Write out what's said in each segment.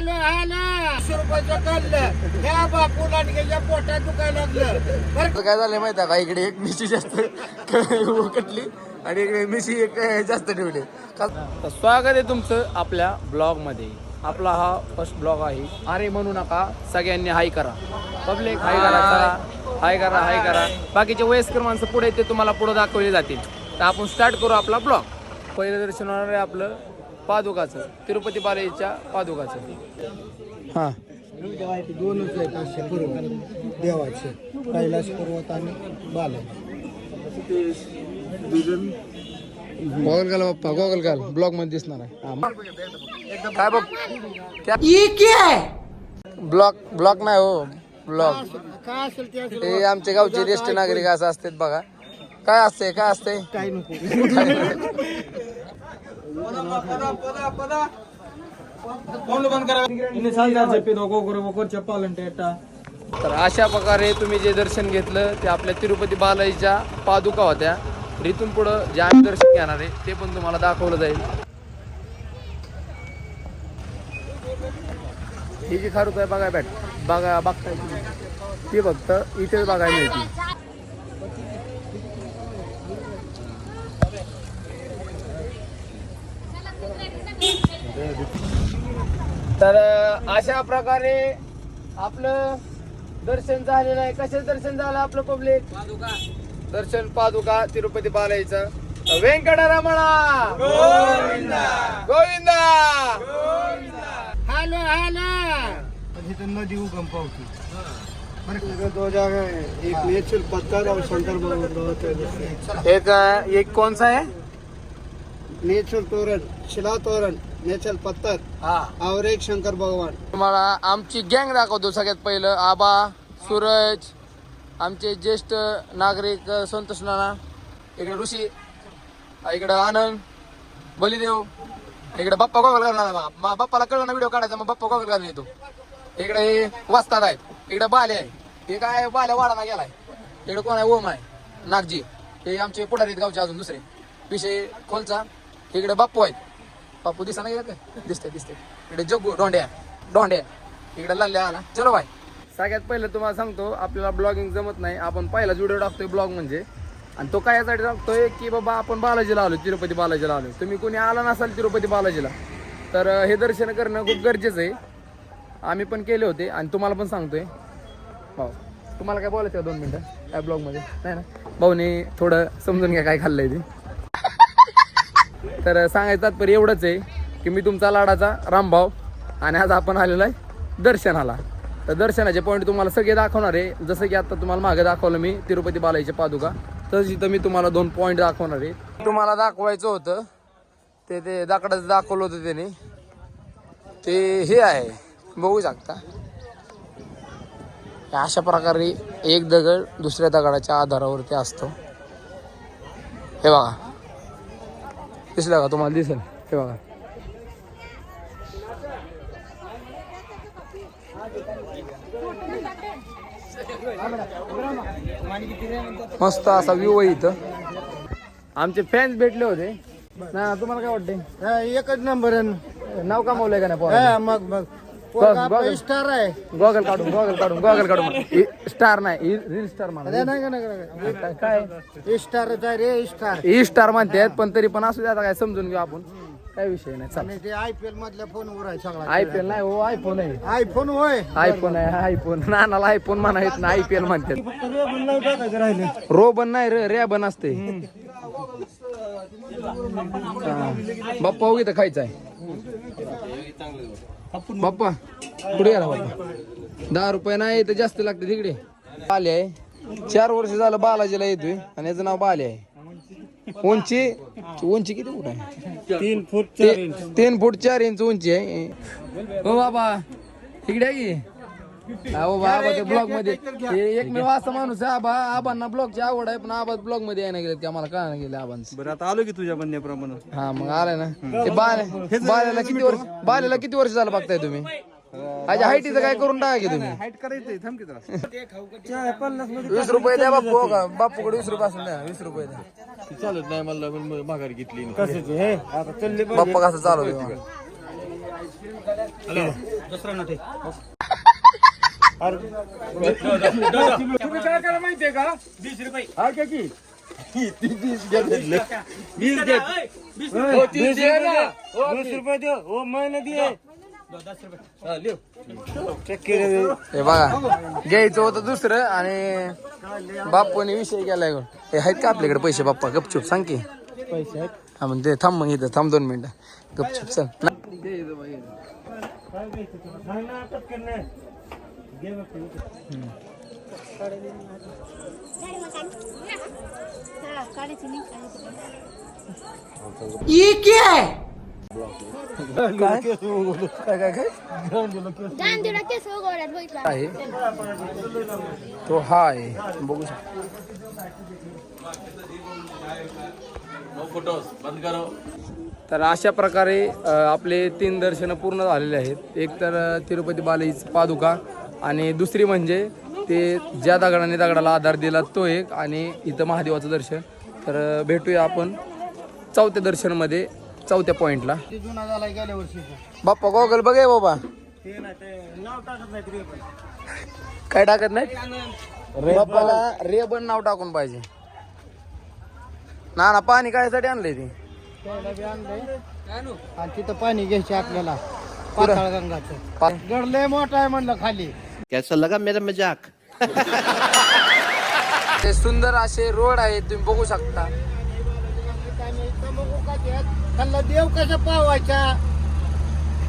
रुपयाचं काढलं. बापूला पोटात दुखायला लागलं. बरं आता काय झालंय माहिती आहे का? इकडे एक मिशी जास्त कटली आणि इकडे मिशी एक जास्त ठेवली. तर स्वागत आहे तुमचं आपल्या ब्लॉगमध्ये. आपला हा फर्स्ट ब्लॉग आहे. अरे म्हणू नका सगळ्यांनी हाय करा. पब्लिक हाय करा चला हाय करा हाय करा. बाकीचे वयस्कर माणसं पुढे ते तुम्हाला पुढे दाखवले जातील. तर आपण स्टार्ट करू आपला ब्लॉग पहिलं दर्शन होणार आहे आपलं पादुकाचं तिरुपती बालाजीच्या पादुकाचं. हां. दोनच आहेत असे बरोबर देवाचे कैलास पर्वत आणि घाल बाप्पा गॉगल घाल ब्लॉगमध्ये दिसणार आहे. हा, मग. काय बघ ब्लॉक ब्लॉक नाही हो ब्लॉक काय असेल ते हे आमचे गावचे ज्येष्ठ नागरिक असं असतात बघा. काय असते काय असते काय नको. तर अशा प्रकारे तुम्ही जे दर्शन घेतलं ते आपल्या तिरुपती बालाजीच्या पादुका होत्या. इथून पुढं जे आम्ही दर्शन घेणार आहे ते पण तुम्हाला दाखवलं जाईल. ही जी खारुक आहे बघा बॅट. बघा बघताय ती फक्त इथेच बघायला मिळते तर अशा प्रकारे आपलं दर्शन झालेलं आहे. कशाचं दर्शन झालं आपलं पब्लिक दर्शन पादुका तिरुपती बालाजीचं. व्यंकटरमणा गोविंदा! Hello hello! तिथं नदी उगम पावती. दो जागा एक एक कौन सा है नेचुरल तोरण शिला तोरण. नेचुरल पत्थर. हा. और एक शंकर भगवान. तुम्हाला आमची गँग दाखवतो सगळ्यात पहिलं. आबा सूरज आमचे ज्येष्ठ नागरिक संतोष नाना इकडे ऋषी इकडं आनंद बलिदेव इकडे बाप्पा गोगल करणार बघा बाप्पाला कळलं ना व्हिडिओ काढायचा मग बाप्पा गोगल करणार येतो इकडे हे वस्ताद आहेत इकडे बाले आहे हे काय बाल्या वाडाना गेलाय. इकडे कोण आहे? ओम आहे. नागजी. हे आमचे पुढारीत गावचे अजून दुसरे. विषय खोलचा. इकडे बाप्पू आहेत. बापू दिसा नाही का दिसते दिसते इकडे जग्गू डोंड्या डोंड्या. इकडे लाल्या आला. चलो बाय. सगळ्यात पहिलं तुम्हाला सांगतो आपल्याला ब्लॉगिंग जमत नाही. आपण पहिला व्हिडिओ टाकतोय ब्लॉग म्हणजे. आणि तो काय टाकतोय की बाबा आपण बालाजीला आलो तिरुपती बालाजीला आलो. तुम्ही कोणी आला नसाल तिरुपती बालाजीला तर हे दर्शन करणं खूप गरजेचं आहे. आम्ही पण केले होते आणि तुम्हाला पण सांगतोय. हो तुम्हाला काय बोलायचं का दोन मिनटं? या ब्लॉगमध्ये नाही ना? भाऊने थोडं समजून घ्या काय खाल्लंय ते. तर सांगायचं तात्पर्य एवढंच आहे की मी तुमचा लाडाचा रामभाव आणि आज आपण आलेलो आहे दर्शनाला. तर दर्शनाचे पॉईंट तुम्हाला सगळे दाखवणार आहे. जसं की आता तुम्हाला मागे दाखवलं मी तिरुपती बालाजीच्या पादुका. तसं तिथं मी तुम्हाला दोन पॉईंट दाखवणार आहे. तुम्हाला दाखवायचं होतं ते ते दाकडाचं दाखवलं होतं त्याने. ते हे आहे. बघू शकता. अशा प्रकारे एक दगड दुसऱ्या दगडाच्या आधारावरती असतो. हे बघा. दिसलं का? तुम्हाला दिसेल. हे बघा. मस्त असा व्ह्यू आहे इथं. आमचे फॅन्स भेटले होते. ना तुम्हाला काय वाटते एकच नंबर नाव कमावलंय का नाही? हा, मग. बघ. स्टार आहे. गॉगल काढून गॉगल काढून गॉगल काढून. स्टार नाही रील स्टार म्हणा. नाही, नाही, नाही, नाही, काय-. स्टारच आहे रे स्टार ई स्टार म्हणतात पण तरी पण असू द्या आता काय समजून घेऊ आपण. काय विषय नाही चल. आणि ते आयपीएल मधल्या फोनवर आहे सगळा. आयपीएल नाही हो आयफोन आहे. आयफोन होय. आयफोन आहे आयफोन नानाला आयफोन म्हणा येत ना आयपीएल म्हणतात. रोबन नाही रे रॅबन असते. हा. बाप्पा हो इथं खायचं आहे. बाप्पा. कुठे गेला बाप्पा. दहा रुपये नाही तर जास्त लागते तिकडे. बाले आहे. चार वर्ष झालं बालाजीला येतोय आणि याचं नाव बाले आहे. उंची उंची किती फूट आहे? तीन फूट तीन फूट चार इंच उंची आहे. हो बाबा तिकडे आहे की? अहो बाबा ते ब्लॉगमध्ये. हे एकमेव असा माणूस आहे आबा आबांना ब्लॉगची आवड आहे पण आबा ब्लॉगमध्ये यायला गेले ते आम्हाला कळायला गेले आबांचं. बरं आता आलो की तुझ्या म्हणण्याप्रमाणे हा मग आलाय ना. ते बाले बाल्याला किती वर्ष बाल्याला किती वर्ष झालं बघताय तुम्ही? अच्छा हाईटीचं काय करून टाका की तुम्ही? हाईट करायचंय थांब की जरा. वीस रुपये द्या बापू हो का बापूकडे वीस रुपये असेल द्या वीस रुपये द्या. चालत नाही मला माघार घेतली कशाचे हे? आता चालले बाप्पा कसं चालू दुसरा नटे तुम्ही काय करा माहितीये का? वीस रुपये. हा का की? वीस. वीस रुपये. दे हो महिना दे. हे बघा घ्यायचं होतं दुसरं आणि बाप्पाने विषय केलाय. गं. हे आहेत का आपल्याकडे पैसे बाप्पा? गपचूप सांग की. पैसे आहेत. हा थांब मग इथं थांब दोन मिनिटं. गपचूप? सांग आहे तो हा आहे बघू शकतो तर अशा प्रकारे आपले तीन दर्शनं पूर्ण झालेले आहेत. एक तर तिरुपती बालाजीच पादुका आणि दुसरी म्हणजे ते ज्या दगडाने दगडाला आधार दिला तो एक आणि इथं महादेवाचं दर्शन. तर भेटूया आपण चौथ्या दर्शनमध्ये चौथ्या पॉईंटला बाप्पा गॉगल बघे बाबा काय टाकत नाही बाप्पाला रेबन नाव टाकून पाहिजे. ना ना पाणी कायसाठी आणलंय ते? आणि तिथं पाणी घ्यायचे आपल्याला गड लय मोठा आहे म्हणलं खाली. कैसा लगा मेरा मजाक ते सुंदर असे रोड आहेत तुम्ही बघू शकता खाल्ला देव कसा पावायचा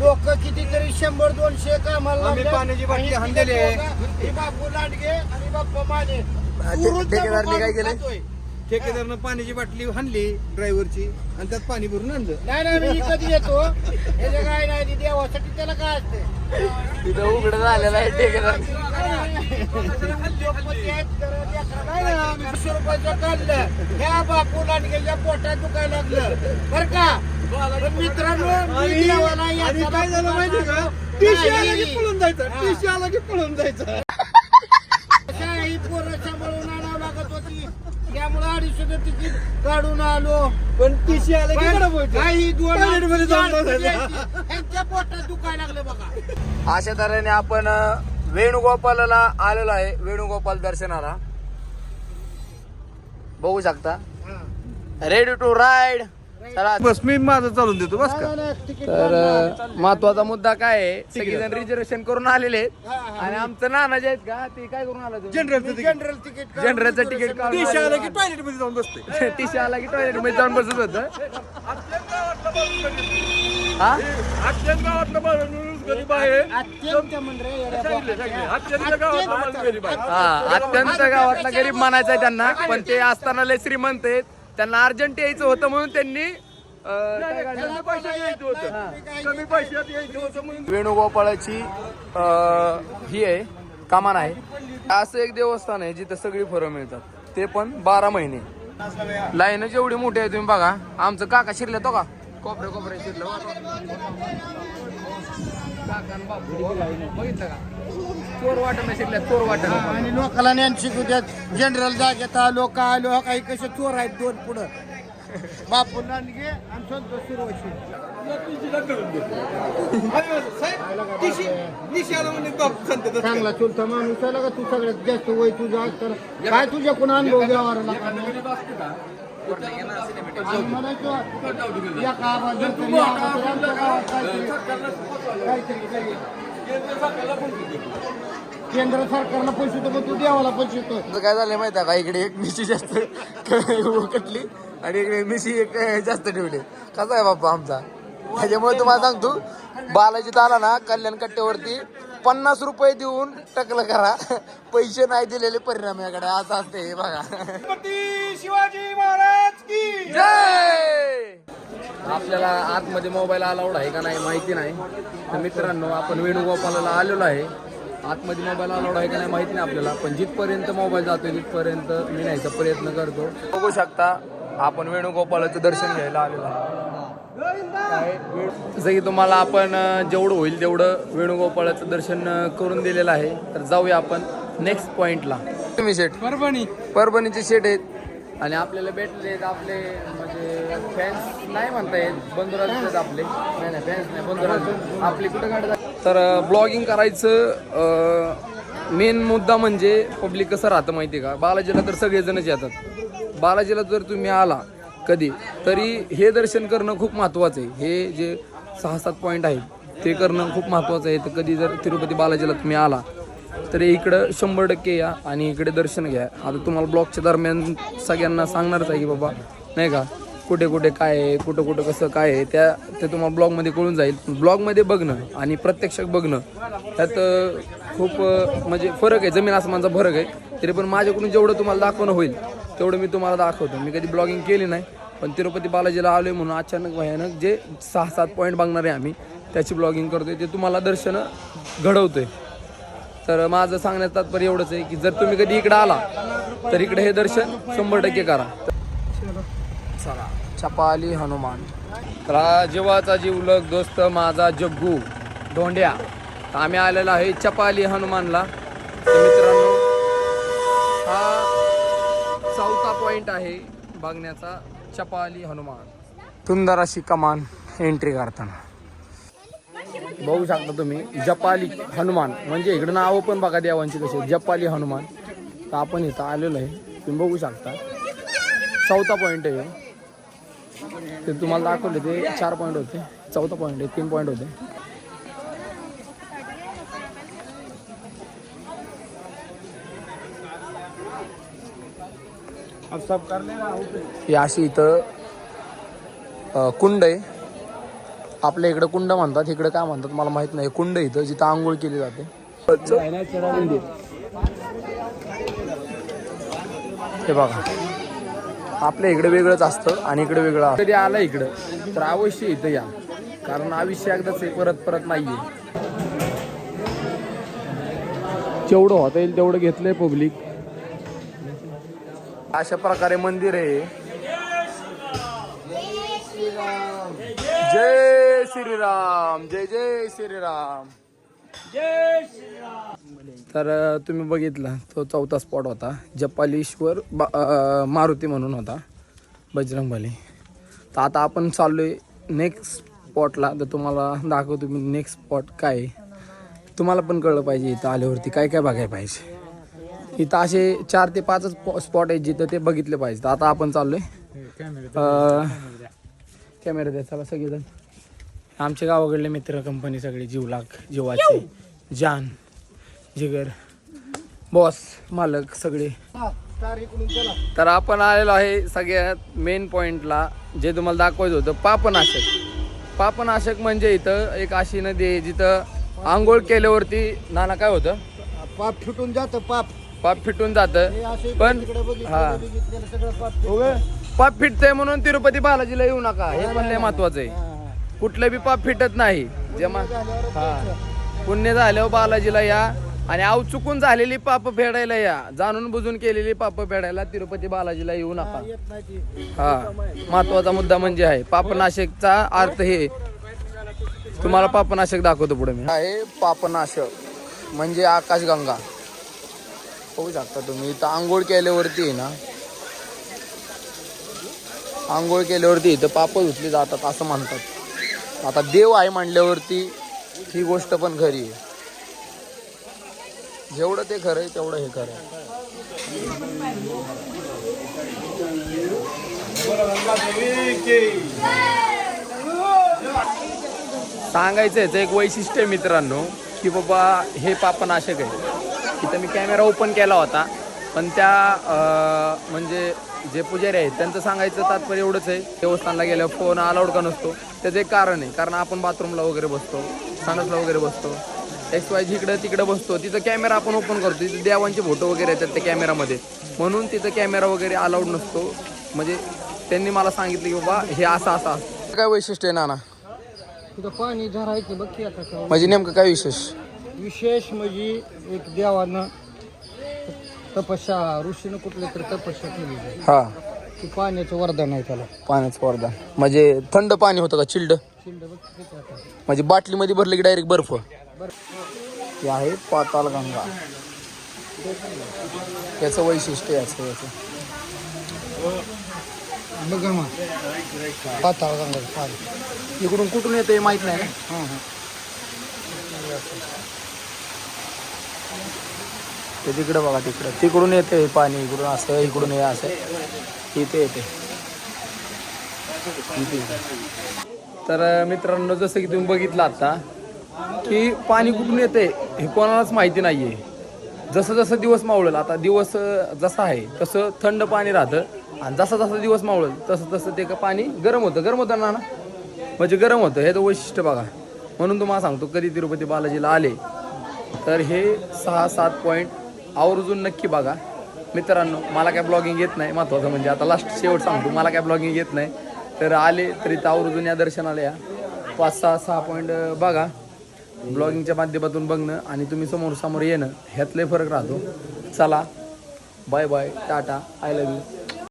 लोक कितीतरी शंभर दोनशे कामाला आम्ही. पाण्याची बाटली हाणलेली आहे. हे बापू लांडगे आणि बाप्पा माने ठेकेदारने काय केलंय? ठेकेदारनं पाण्याची बाटली हाणली ड्रायव्हरची आणि त्यात पाणी भरून आणलं. नाही नाही मी कधी येतो. याचे काय नाही ते देवासाठी त्याला काय असते? तिथं उघड झालेलं आहे ठेकेदार. रुपयाचं काढलं. ह्या बापू लांडगेच्या पोटात दुखायला लागलं. बर का? पण मित्रांनो मी देवाला आणि याचा काय झालं माहिती का. टीशी आला की पळून जायचं टीशी आला की पळून जायचं. अशा ही पोरं सांभाळून त्यामुळे अडीचशे तिकीट काढून आलो. पण आला. काही दोन जाऊन बसायचं. ह्यांच्या पोटात दुखायला लागलं बघा. अशा तऱ्हेने आपण अ, वेणुगोपालला आलेलो आहे वेणुगोपाल दर्शनाला. बघू शकता. रेडी टू राईड चला. बस मी माझं चालून देतो बस का? तर महत्त्वाचा मुद्दा काय आहे? सगळेजण रिझर्वेशन करून आलेले आहेत. आणि आमचं नाना जे आहेत का? ते काय करून आलं तिकीट. जनरल तिकीट जनरलचं तिकीट आला की. टॉयलेटमध्ये जाऊन बसते टीशी आला की टॉयलेटमध्ये जाऊन बसत होत? हा? अत्यंत गावातलं माणूस गरीब आहे अत्यंत म्हणजे. अत्यंत गावातलं माणूस गरीब आहे हा अत्यंत गावातला गरीब मानायचा आहे त्यांना पण ते असताना लय श्रीमंत आहेत. त्यांना अर्जंट यायचं होतं म्हणून त्यांनी वेणुगोपाळाची अं, ही आहे कामान आहे. असं एक देवस्थान आहे जिथं सगळी फळं मिळतात. ते पण बारा महिने. लाईन जेवढी मोठी आहे तुम्ही बघा. आमचं काका शिरले तो का? कोपरे कोपरे शिरलं. बघितलं का? चोर वाटणं शिरल्या चोर वाटणं. आणि लोकांना ज्ञान शिकू द्यात. जनरल जागेत आलो का आलो हो काही कसे चोर आहेत दोन पुढं. बापू लांडगे आणि संतोष सुरवशी. चांगला चुलता माणूस आला का तू सगळ्यात जास्त वय तुझा तर काय तुझ्या कोण अनुभव घ्यावा लागला? तरी तर. केंद्र सरकारला पैसे पण तू देवाला पैसे आता काय झालंय माहिती आहे का? इकडे एक मिशी जास्त कटली आणि इकडे मिशी एक जास्त ठेवली. कसा आहे बाप्पा आमचा? त्याच्यामुळे तुम्हाला सांगतो बालाजीत आला ना कल्याण कट्ट्यावरती पन्नास रुपये देऊन टकलं करा. पैसे नाही दिलेले परिणाम याकडे. असं असते हे बघा. शिवाजी महाराज की जय! आपल्याला आतमध्ये मोबाईल अलाउड आहे का नाही माहिती नाही. तर मित्रांनो आपण वेणुगोपालाला आलेलो आहे. आतमध्ये मोबाईल अलाउड आहे का नाही माहिती नाही आपल्याला. पण जिथपर्यंत मोबाईल जातो तिथपर्यंत मी न्यायचा प्रयत्न करतो. बघू शकता आपण वेणुगोपालाचं दर्शन घ्यायला आलेलो आहे. जसं की तुम्हाला आपण जेवढं होईल तेवढं वेणुगोपाळाचं दर्शन करून दिलेलं आहे. तर जाऊया आपण नेक्स्ट पॉइंटला तुम्ही शेट परभणी. परभणीचे शेट आहेत. आणि आपल्याला भेटले आपले म्हणजे फॅन्स नाही म्हणता येत बंधुराज आपले. नाही नाही फॅन्स नाही बंधुराज. आपले कुठं काढतात? तर ब्लॉगिंग करायचं मेन मुद्दा म्हणजे पब्लिक कसं राहतं माहिती आहे का? बालाजीला तर सगळेजणच येतात. बालाजीला जर तुम्ही आला कधी? तरी हे दर्शन करणं खूप महत्त्वाचं आहे. हे जे सहा सात पॉईंट आहेत ते करणं खूप महत्त्वाचं आहे. तर कधी जर तिरुपती बालाजीला तुम्ही आला तर इकडं शंभर टक्के या आणि इकडे दर्शन घ्या. आता तुम्हाला ब्लॉगच्या दरम्यान सगळ्यांना सांगणारच आहे की बाबा नाही का? कुठे कुठे काय आहे कुठं कुठं कसं काय आहे त्या ते तुम्हाला ब्लॉगमध्ये कळून जाईल. ब्लॉगमध्ये बघणं आणि प्रत्यक्ष बघणं त्यात खूप म्हणजे फरक आहे. जमीन आसमानचा फरक आहे. तरी पण माझ्याकडून जेवढं तुम्हाला दाखवणं होईल तेवढं मी तुम्हाला दाखवतो. मी कधी ब्लॉगिंग केली नाही पण तिरुपती बालाजीला आलोय म्हणून अचानक भयानक जे सहा सात पॉईंट बघणार आहे आम्ही त्याची ब्लॉगिंग करतोय. ते तुम्हाला दर्शनं घडवतोय. तर माझं सांगण्याचं तात्पर्य एवढंच आहे की जर तुम्ही कधी इकडं आला तर इकडे हे दर्शन शंभर टक्के करा. चला चपाली हनुमान. तर जीवाचा जीवलग दोस्त माझा जग्गू. धोंड्या. आम्ही आलेलो आहे चपाली हनुमानला. पॉइंट आहे बघण्याचा चपाली हनुमान. सुंदर अशी कमान एंट्री करताना. बघू शकता तुम्ही जपाली हनुमान. म्हणजे इकडं नावं पण बघा देवांची कशी. जपाली हनुमान. तर आपण इथं आलेलो आहे. तुम्ही बघू शकता. चौथा पॉईंट आहे. ते तुम्हाला दाखवले ते चार पॉईंट होते. चौथा पॉईंट आहे तीन पॉईंट होते. ही अशी इथं कुंड आहे. आपल्या इकडं कुंड म्हणतात इकडं काय म्हणतात मला माहीत नाही. कुंड इथं जिथं आंघोळ केली जाते. हे बघा. आपल्या इकडे वेगळंच असतं आणि इकडे वेगळं असतं. कधी आलं इकडं तर अवश्य इथं या. कारण आयुष्य एकदाच परत परत नाहीये. जेवढं होता येईल तेवढं घेतलंय पब्लिक अशा प्रकारे मंदिर आहे. जय श्रीराम जय जय श्रीराम. जय श्रीराम तर तुम्ही बघितला तो चौथा स्पॉट होता. जपालीश्वर मारुती म्हणून होता बजरंगबली. तर आता आपण चाललोय नेक्स्ट स्पॉटला तर तुम्हाला दाखवतो मी नेक्स्ट स्पॉट काय तुम्हाला पण कळलं पाहिजे इथं आल्यावरती. काय काय बघायला पाहिजे? इथं असे चार ते पाचच स्पॉट आहेत जिथं ते बघितले पाहिजे तर आता आपण चाललोय. कॅमेरा द्या चला सगळेजण. आमच्या गावाकडले मित्र कंपनी सगळे जीवलाख जीवाचे जान जिगर बॉस मालक सगळे. तर आपण आलेलो आहे सगळ्यात मेन पॉइंटला जे तुम्हाला दाखवायचं होतं पापनाशक. पापनाशक म्हणजे इथं एक अशी नदी आहे जिथं आंघोळ केल्यावरती नाना काय होतं? पाप फिटून जातं पाप. पाप फिटून जातं. पण हा. पाप फिटतं. पाप फिटतंय म्हणून तिरुपती बालाजीला येऊ नका. हे पण लय महत्वाचं आहे. कुठलं बी पाप फिटत नाही. जेव्हा हा. पुण्य. झाल्यावर बालाजीला या आणि आव चुकून झालेली पाप फेडायला या. जाणून बुजून केलेली पाप फेडायला तिरुपती बालाजीला येऊ नका. येत नाही ती. हा. महत्त्वाचा मुद्दा म्हणजे आहे. पापनाशकचा अर्थ हे. तुम्हाला पापनाशक दाखवतो पुढे मी. आहे पापनाशक. म्हणजे आकाशगंगा. पाहू शकता तुम्ही. इथं आंघोळ केल्यावरती आहे ना. आंघोळ केल्यावरती इथं पाप धुतली जातात असं म्हणतात. आता देव आहे म्हणल्यावरती ही गोष्ट पण खरी आहे. जेवढं ते खरं आहे तेवढं हे खरं आहे. सांगायचं याचं एक वैशिष्ट्य मित्रांनो की बाबा हे पापनाशक आहे. इथं मी कॅमेरा ओपन केला होता. पण त्या म्हणजे जे पुजारी आहेत त्यांचं सांगायचं तात्पर्य एवढंच आहे. देवस्थानला गेल्यावर फोन अलाउड का नसतो? त्याचं एक कारण आहे. कारण आपण बाथरूमला वगैरे बसतो सानसला वगैरे बसतो. एक्स वाय इकडं तिकडं बसतो तिथं कॅमेरा आपण ओपन करतो. तिथं देवांचे फोटो वगैरे येतात त्या कॅमेरामध्ये म्हणून तिथं कॅमेरा वगैरे अलाउड नसतो. म्हणजे त्यांनी मला सांगितलं की बाबा हे असं असं काय वैशिष्ट्य आहे नाना? तिथं पाणी झरायचं बघ की आता का. म्हणजे नेमकं काय विशेष? विशेष म्हणजे एक देवानं तपस्या ऋषीनं कुठलं तर तपस्या केली हा. पाण्याचं वरदान आहे त्याला. पाण्याचं वरदान. म्हणजे थंड पाणी होतं का? चिल्ड? शिंद बघ किती आता. म्हणजे बाटलीमध्ये भरलं की डायरेक्ट बर्फ? बरं हे आहे पाताल गंगा. याचं वैशिष्ट्य याचं याचं. बघ मग पाताळ गंगा पाणी. इकडून कुठून येते माहीत नाही. ना हां हां. ते तिकडं बघा तिकडं. तिकडून येते पाणी इकडून असं इकडून हे असं. इथे येते. येते. तर मित्रांनो जसं की तुम्ही बघितलं आता की पाणी कुठून येते हे कोणालाच माहिती नाही आहे जसं जसं दिवस मावळेल आता दिवस जसा आहे तसं थंड पाणी राहतं. आणि जसं जसं दिवस मावळेल तसं तसं ते का पाणी गरम होतं. गरम होतं ना ना? म्हणजे गरम होतं. हे तर वैशिष्ट्य बघा. म्हणून तुम्हाला सांगतो कधी तिरुपती बालाजीला आले. तर हे सहा सात पॉईंट आवर्जून नक्की बघा. मित्रांनो मला काय ब्लॉगिंग येत नाही महत्त्वाचं म्हणजे आता लास्ट शेवट सांगतो मला काय ब्लॉगिंग येत नाही. तर आले तरी तर आवर्जून या दर्शनाला या. पाच सहा सहा पॉईंट बघा. ब्लॉगिंगच्या माध्यमातून बघणं आणि तुम्ही समोर समोर येणं ह्यातले फरक राहतो. चला. Bye bye tata I love you